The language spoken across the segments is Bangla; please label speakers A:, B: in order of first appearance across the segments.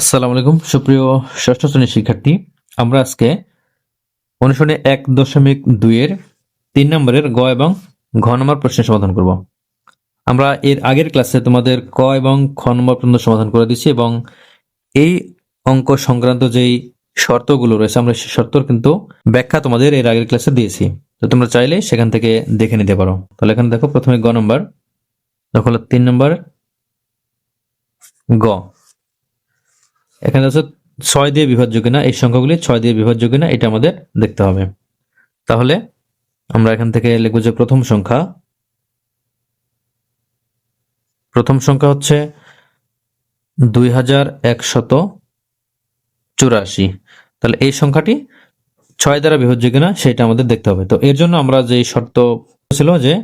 A: আসসালামু আলাইকুম। সুপ্রিয় ষষ্ঠ শ্রেণির শিক্ষার্থী, আমরা আজকে অনুশীলনে এক দশমিক দুইয়ের তিন নম্বরের গ এবং ঘ নম্বর প্রশ্নের সমাধান করব। আমরা এর আগের ক্লাসে তোমাদের ক এবং খ নম্বর পর্যন্ত সমাধান করে দিচ্ছি এবং এই অঙ্ক সংক্রান্ত যেই শর্তগুলো রয়েছে, আমরা সেই শর্তর কিন্তু ব্যাখ্যা তোমাদের এর আগের ক্লাসে দিয়েছি। তো তোমরা চাইলে সেখান থেকে দেখে নিতে পারো। তাহলে এখানে দেখো, প্রথমে গ নম্বর, দেখো তিন নম্বর গ। এখানে আছে ছয় দিয়ে বিভাজ্য কিনা? এই সংখ্যাগুলি ছয় দিয়ে বিভাজ্য কিনা? এটা আমাদের দেখতে হবে। তাহলে আমরা এখান থেকে লিখব যে প্রথম সংখ্যা। প্রথম সংখ্যা হচ্ছে দুই হাজার একশত চুরাশি। তাহলে এই সংখ্যাটি ছয় দ্বারা বিভাজ্য কিনা সেটা আমাদের দেখতে হবে। তো এর জন্য আমরা যে শর্ত ছিল যে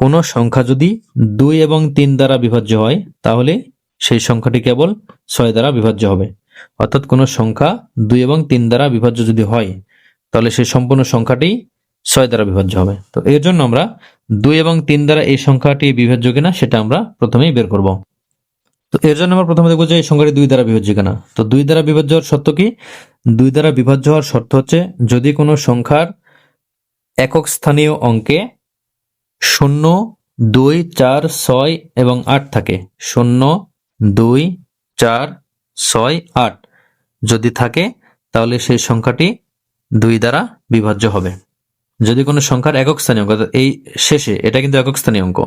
A: কোন সংখ্যা যদি দুই এবং তিন দ্বারা বিভাজ্য হয়, তাহলে সেই সংখ্যাটি কেবল ছয় দ্বারা বিভাজ্য হবে। অর্থাৎ কোনো সংখ্যা দুই এবং তিন দ্বারা বিভাজ্য যদি হয়, তাহলে সেই সম্পূর্ণ সংখ্যাটি ছয় দ্বারা বিভাজ্য হবে। তো এর জন্য আমরা দুই এবং তিন দ্বারা এই সংখ্যাটি বিভাজ্য কিনা সেটা আমরা প্রথমেই বের করব। তো এর জন্য আমরা প্রথমে দেখব যে এই সংখ্যাটি দুই দ্বারা বিভাজ্য কিনা। তো দুই দ্বারা বিভাজ্য হওয়ার শর্ত কি? দুই দ্বারা বিভাজ্য হওয়ার শর্ত হচ্ছে যদি কোনো সংখ্যার একক স্থানীয় অঙ্কে শূন্য, দুই, চার, ছয় এবং আট থাকে, শূন্য দুই, চার, ছয়, আট। যদি থাকে, তাহলে সেই সংখ্যাটি দুই দ্বারা বিভাজ্য হবে। যদি কোনো সংখ্যার একক স্থানীয় অঙ্ক এই শেষে, এটা কিন্তু একক স্থানীয় অঙ্ক।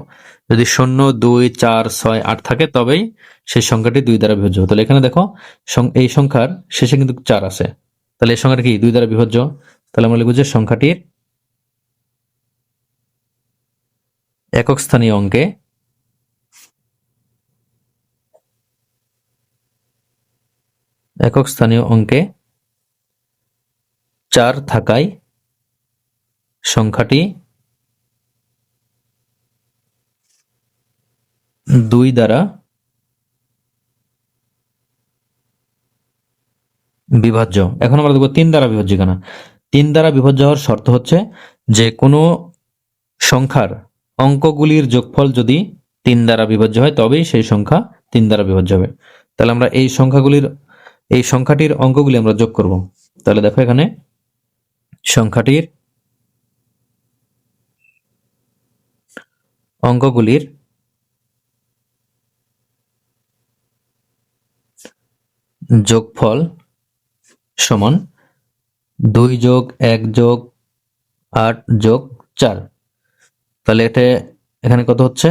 A: যদি শূন্য, দুই, চার, ছয়, আট থাকে, তবেই সেই সংখ্যাটি দুই দ্বারা বিভাজ্য। তাহলে এখানে দেখো এই সংখ্যার শেষে কিন্তু চার আছে। তাহলে এই সংখ্যাটা কি? দুই দ্বারা বিভাজ্য। তাহলে আমরা লিখব যে সংখ্যাটির একক স্থানীয় অঙ্কে একক স্থানীয় অঙ্কে চার থাকায় সংখ্যাটি দুই দ্বারা বিভাজ্য। এখন আমরা দেখব তিন দ্বারা বিভাজ্য কেনা? তিন দ্বারা বিভাজ্য হওয়ার শর্ত হচ্ছে যে কোনো সংখ্যার অঙ্কগুলির যোগফল যদি তিন দ্বারা বিভাজ্য হয়, তবেই সেই সংখ্যা তিন দ্বারা বিভাজ্য হবে। তাহলে আমরা এই সংখ্যাগুলির এই সংখ্যাটির অঙ্কগুলি আমরা যোগ করব। তাহলে দেখো এখানে সংখ্যাটির অঙ্কগুলির যোগফল সমান দুই যোগ এক যোগ আট যোগ চার। তাহলে এটা এখানে কত হচ্ছে?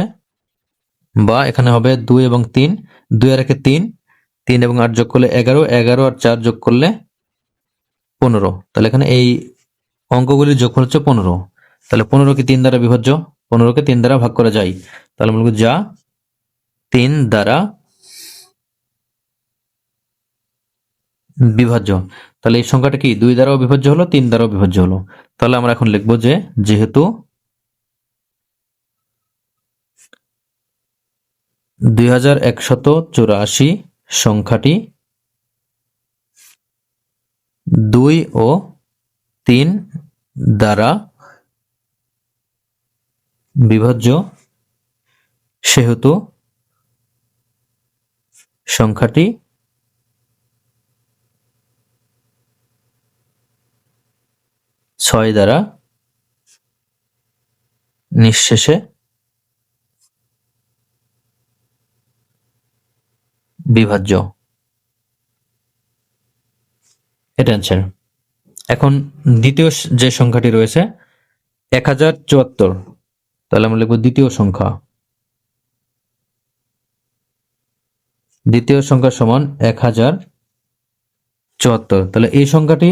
A: বা এখানে হবে দুই এবং তিন। দুই আর একে তিন তিন এবং আট যোগ করলে এগারো এগারো আর চার যোগ করলে পনেরো। তাহলে এখানে এই অঙ্কগুলির যোগফল হচ্ছে পনেরো। তাহলে পনেরো কি তিন দ্বারা বিভাজ্য পনেরোকে তিন দ্বারা ভাগ করা যায়। তাহলে লিখব যা তিন দ্বারা বিভাজ্য তাহলে এই সংখ্যাটা কি? দুই দ্বারাও বিভাজ্য হলো, তিন দ্বারাও বিভাজ্য হলো। তাহলে আমরা এখন লিখব যে যেহেতু দুই হাজার একশত চুরাশি সংখ্যাটি দুই ও তিন দ্বারা বিভাজ্য সেহেতু সংখ্যাটি ছয় দ্বারা নিঃশেষে বিভাজ্য। এটা অ্যান্সার এখন দ্বিতীয় যে সংখ্যাটি রয়েছে, এক হাজার চুয়াত্তর। তাহলে আমরা লিখব দ্বিতীয় সংখ্যা। দ্বিতীয় সংখ্যা সমান এক হাজার চুয়াত্তর। তাহলে এই সংখ্যাটি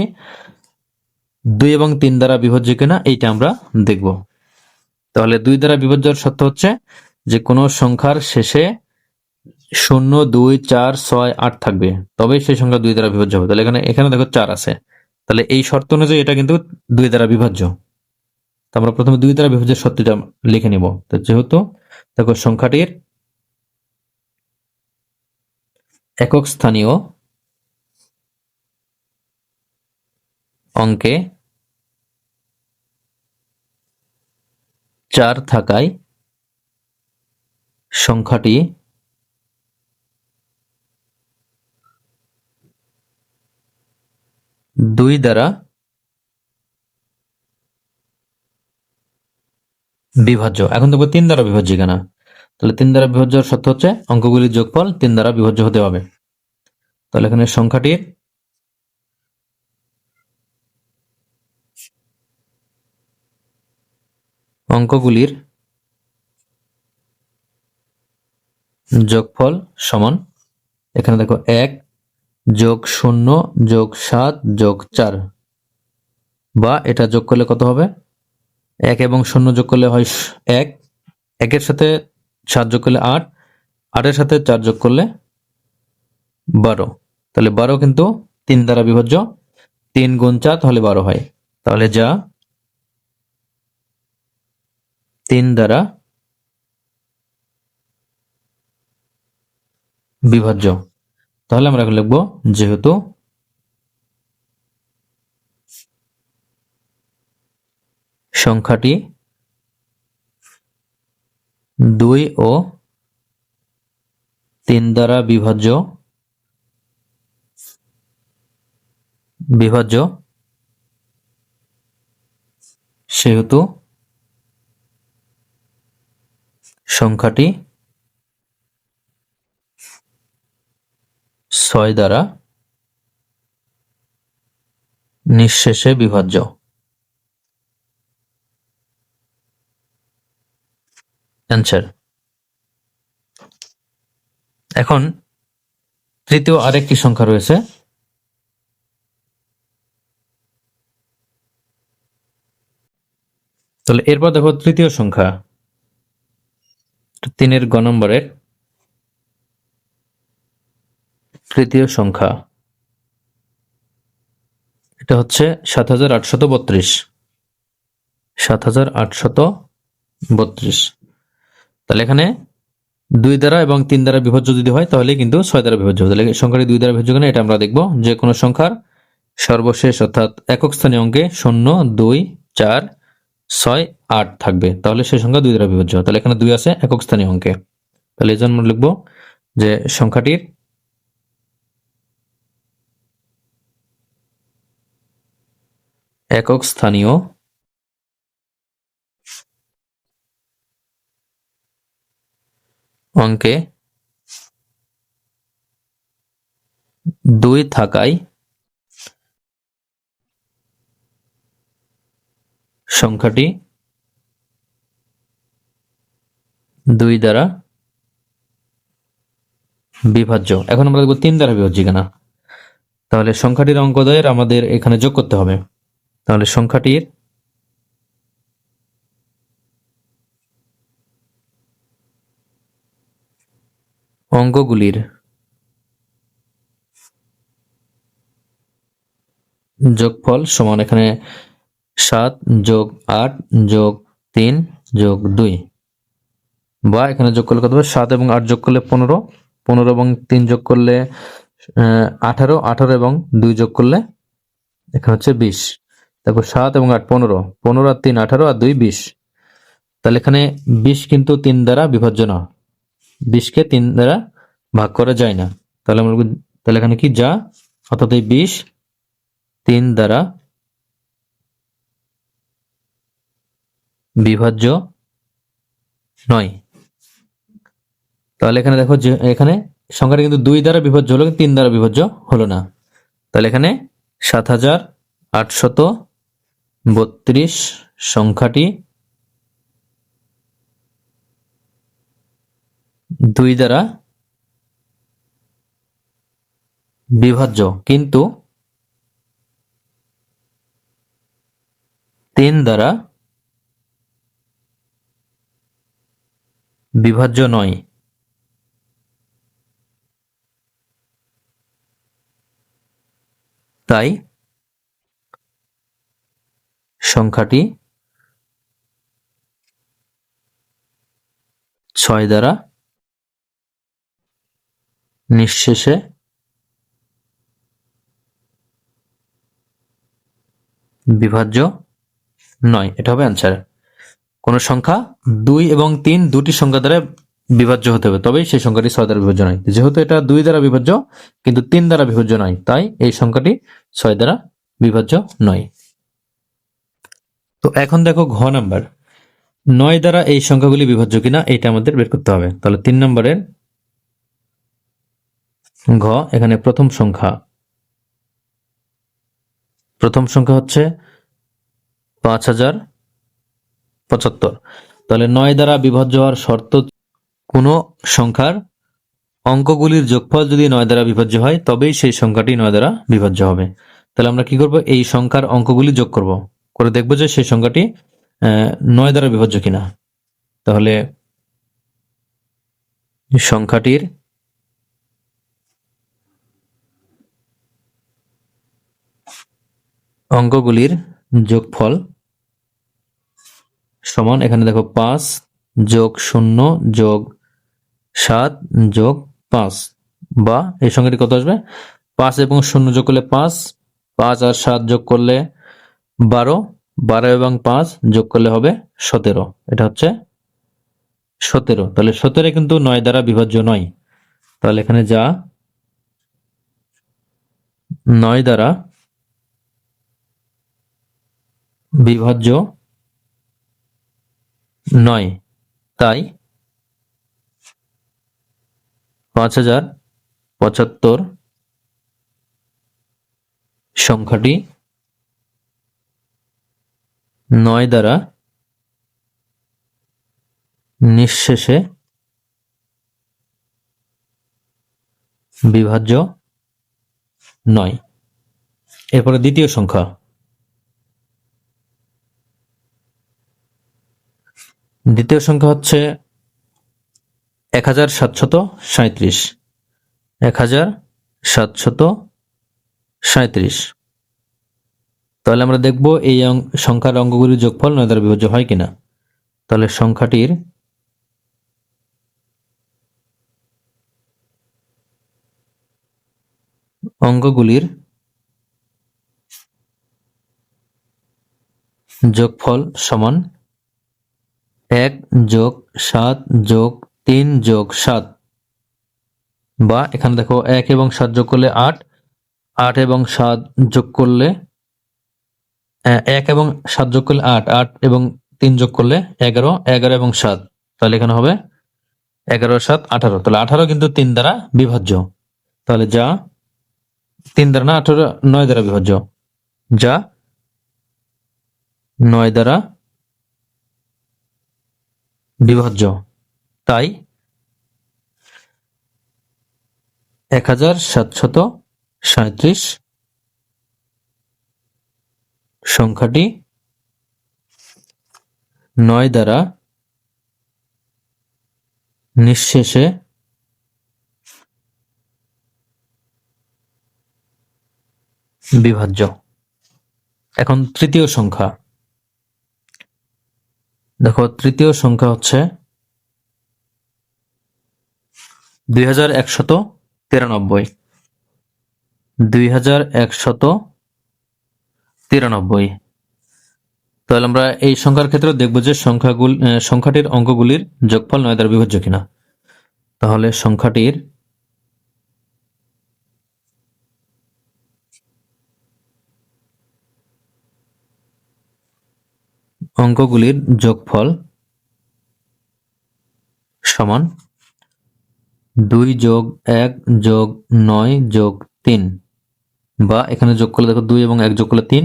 A: দুই এবং তিন দ্বারা বিভাজ্য কিনা, এইটা আমরা দেখব। তাহলে দুই দ্বারা বিভাজ্যর সত্য হচ্ছে যে কোনো সংখ্যার শেষে শূন্য দুই চার ছয় আট থাকবে। তবে সেই সংখ্যা দুই দ্বারা বিভাজ্য হবে। তাহলে এখানে এখানে দেখো চার আছে। তাহলে এই শর্ত অনুযায়ী এটা কিন্তু দুই দ্বারা বিভাজ্য। আমরা প্রথমে দুই দ্বারা বিভাজ্যের সত্যটা লিখে নিব। যেহেতু দেখো সংখ্যাটির একক স্থানীয় অঙ্কে চার থাকায় সংখ্যাটি দুই দ্বারা বিভাজ্য। এখন দেখব তিন দ্বারা বিভাজ্য কিনা তাহলে তিন দ্বারা বিভাজ্য শর্ত হচ্ছে অঙ্কগুলির যোগফল তিন দ্বারা বিভাজ্য হতে হবে। তাহলে এখানে সংখ্যাটির অঙ্কগুলির যোগফল সমান। এখানে দেখো এক যোগ শূন্য, যোগ সাত, যোগ চার। বা এটা যোগ করলে কত হবে? এক এবং শূন্য যোগ করলে হয় এক। একের সাথে সাত যোগ করলে আট। আটের সাথে চার যোগ করলে বারো। তাহলে বারো কিন্তু তিন দ্বারা বিভাজ্য। তিন গুণ চার, তাহলে বারো হয়। তাহলে যা তিন দ্বারা বিভাজ্য। তাহলে আমরা লিখব যেহেতু সংখ্যাটি দুই ও তিন দ্বারা বিভাজ্য বিভাজ্য সেহেতু সংখ্যাটি ছয় দ্বারা নিঃশেষে বিভাজ্য। অ্যান্সার এখন তৃতীয় আরেকটি সংখ্যা রয়েছে। তাহলে এরপর দেখো তৃতীয় সংখ্যা। তিনের গ নম্বরের তৃতীয় সংখ্যা। এটা হচ্ছে সাত হাজার আটশত বত্রিশ। সাত হাজার আটশত বত্রিশ। তাহলে এখানে দুই দ্বারা এবং তিন দ্বারা বিভাজ্য যদি হয়, তাহলে কিন্তু ছয় দ্বারা বিভাজ্য হবে। তাহলে সংখ্যাটি দুই দ্বারা বিভাজ্য কিনা? এটা আমরা দেখব। যে কোনো সংখ্যার সর্বশেষ অর্থাৎ একক স্থানীয় অঙ্কে শূন্য, দুই, চার, ছয়, আট থাকবে। তাহলে সেই সংখ্যা দুই দ্বারা বিভাজ্য তাহলে এখানে দুই আছে একক স্থানীয় অঙ্কে। তাহলে এই জন্য লিখব যে সংখ্যাটির একক স্থানীয়। অঙ্কে দুই থাকায় সংখ্যাটি দুই দ্বারা বিভাজ্য। এখন আমরা দেখব তিন দ্বারা বিভাজ্য কিনা। তাহলে সংখ্যাটির অঙ্কদয়ের আমাদের এখানে যোগ করতে হবে। তাহলে সংখ্যাটির অঙ্কগুলির যোগফল সমান এখানে সাত যোগ আট যোগ তিন যোগ দুই। বা এখানে যোগ করলে কত হবে? সাত এবং আট যোগ করলে পনেরো পনেরো এবং তিন যোগ করলে আঠারো আঠারো এবং দুই যোগ করলে এখানে হচ্ছে বিশ। দেখো সাত এবং আট, পনেরো। পনেরো আর তিন, আঠারো আর দুই, বিশ। তাহলে এখানে বিশ কিন্তু তিন দ্বারা বিভাজ্য না। বিশকে তিন দ্বারা ভাগ করা যায় না। তাহলে আমরা তাহলে এখানে কি যা? অর্থাৎ এই বিশ তিন দ্বারা বিভাজ্য নয়। তাহলে এখানে দেখো যে এখানে সংখ্যাটা কিন্তু দুই দ্বারা বিভাজ্য হলো তিন দ্বারা বিভাজ্য হলো না। তাহলে এখানে সাত হাজার আটশত বত্রিশ সংখ্যাটি দুই দ্বারা বিভাজ্য। কিন্তু তিন দ্বারা বিভাজ্য নয়। তাই সংখ্যাটি ছয় দ্বারা নিঃশেষে বিভাজ্য নয়। এটা হবে অ্যান্সার কোন সংখ্যা দুই এবং তিন দুটি সংখ্যা দ্বারা বিভাজ্য হতে হবে, তবেই সেই সংখ্যাটি ছয় দ্বারা বিভাজ্য নয়। যেহেতু এটা দুই দ্বারা বিভাজ্য, কিন্তু তিন দ্বারা বিভাজ্য নয়, তাই এই সংখ্যাটি ছয় দ্বারা বিভাজ্য নয়। তো এখন দেখো ঘ নাম্বার। নয় দ্বারা এই সংখ্যাগুলি বিভাজ্য কিনা এটা আমাদের বের করতে হবে। তাহলে তিন নম্বরের ঘ, এখানে প্রথম সংখ্যা। প্রথম সংখ্যা হচ্ছে পাঁচ হাজার পঁচাত্তর। তাহলে নয় দ্বারা বিভাজ্য হওয়ার শর্ত কোনো সংখ্যার অঙ্কগুলির যোগফল যদি নয় দ্বারা বিভাজ্য হয়, তবেই সেই সংখ্যাটি নয় দ্বারা বিভাজ্য হবে। তাহলে আমরা কি করব? এই সংখ্যার অঙ্কগুলি যোগ করব। করে দেখব যে সেই সংখ্যাটি নয় দ্বারা বিভাজ্য কিনা। তাহলে সংখ্যাটির অঙ্কগুলির যোগফল সমান, এখানে দেখো পাঁচ যোগ শূন্য যোগ সাত যোগ পাঁচ, বা এই সংখ্যাটি কত আসবে? পাঁচ এবং শূন্য যোগ করলে পাঁচ পাঁচ আর সাত যোগ করলে বারো বারো এবং পাঁচ যোগ করলে হবে সতেরো। এটা হচ্ছে সতেরো। তাহলে সতেরো কিন্তু নয় দ্বারা বিভাজ্য নয়। তাহলে এখানে যা নয় দ্বারা বিভাজ্য নয়। তাই পাঁচ হাজার পঁচাত্তর সংখ্যাটি নয় দ্বারা নিঃশেষে বিভাজ্য নয়। এরপরে দ্বিতীয় সংখ্যা। দ্বিতীয় সংখ্যা হচ্ছে এক হাজার সাতশত সাঁত্রিশ এক হাজার সাতশত সাঁত্রিশ তাহলে আমরা দেখব এই সংখ্যার অঙ্কগুলির যোগফল নয় দ্বারা বিভাজ্য হয় কিনা। তাহলে সংখ্যাটির অঙ্কগুলির যোগফল সমান এক যোগ সাত যোগ তিন যোগ সাত। বা এখানে দেখো এক এবং সাত যোগ করলে আট আট এবং সাত যোগ করলে এক এবং সাত যোগ করলে আট আট এবং তিন যোগ করলে এগারো এগারো এবং সাত। তাহলে এখানে হবে এগারো, সাত, আঠারো। তাহলে আঠারো কিন্তু তিন দ্বারা বিভাজ্য। তাহলে যা তিন দ্বারা না, আঠারো নয় দ্বারা বিভাজ্য। যা নয় দ্বারা বিভাজ্য। তাই এক হাজার সাতশত সাঁত্রিশ সংখ্যাটি নয় দ্বারা নিঃশেষে বিভাজ্য। এখন তৃতীয় সংখ্যা। দেখো, তৃতীয় সংখ্যা হচ্ছে দুই হাজার একশত তিরানব্বই। দুই হাজার একশত তিরানব্বই। তাহলে আমরা এই সংখ্যার ক্ষেত্রে দেখব যে সংখ্যাগুলি সংখ্যাটির অঙ্কগুলির যোগফল নয় দ্বারা বিভাজ্য কিনা। তাহলে সংখ্যাটির অঙ্কগুলির যোগফল সমান দুই যোগ এক যোগ নয় যোগ তিন। বা এখানে যোগ করলে দেখো দুই এবং এক যোগ করলে তিন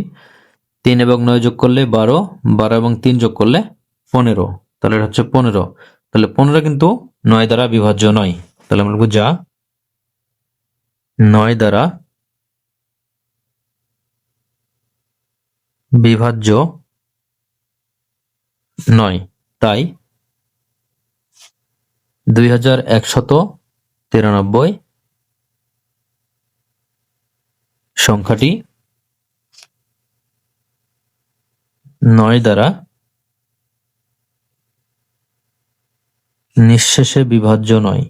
A: তিন এবং নয় যোগ করলে বারো বারো এবং তিন যোগ করলে পনেরো। তাহলে এটা হচ্ছে পনেরো। তাহলে পনেরো কিন্তু নয় দ্বারা বিভাজ্য নয়। তাহলে আমরা যা? নয় দ্বারা বিভাজ্য নয়। তাই দুই হাজার একশত তিরানব্বই সংখ্যাটি নয় দ্বারা নিঃশেষে বিভাজ্য নয়।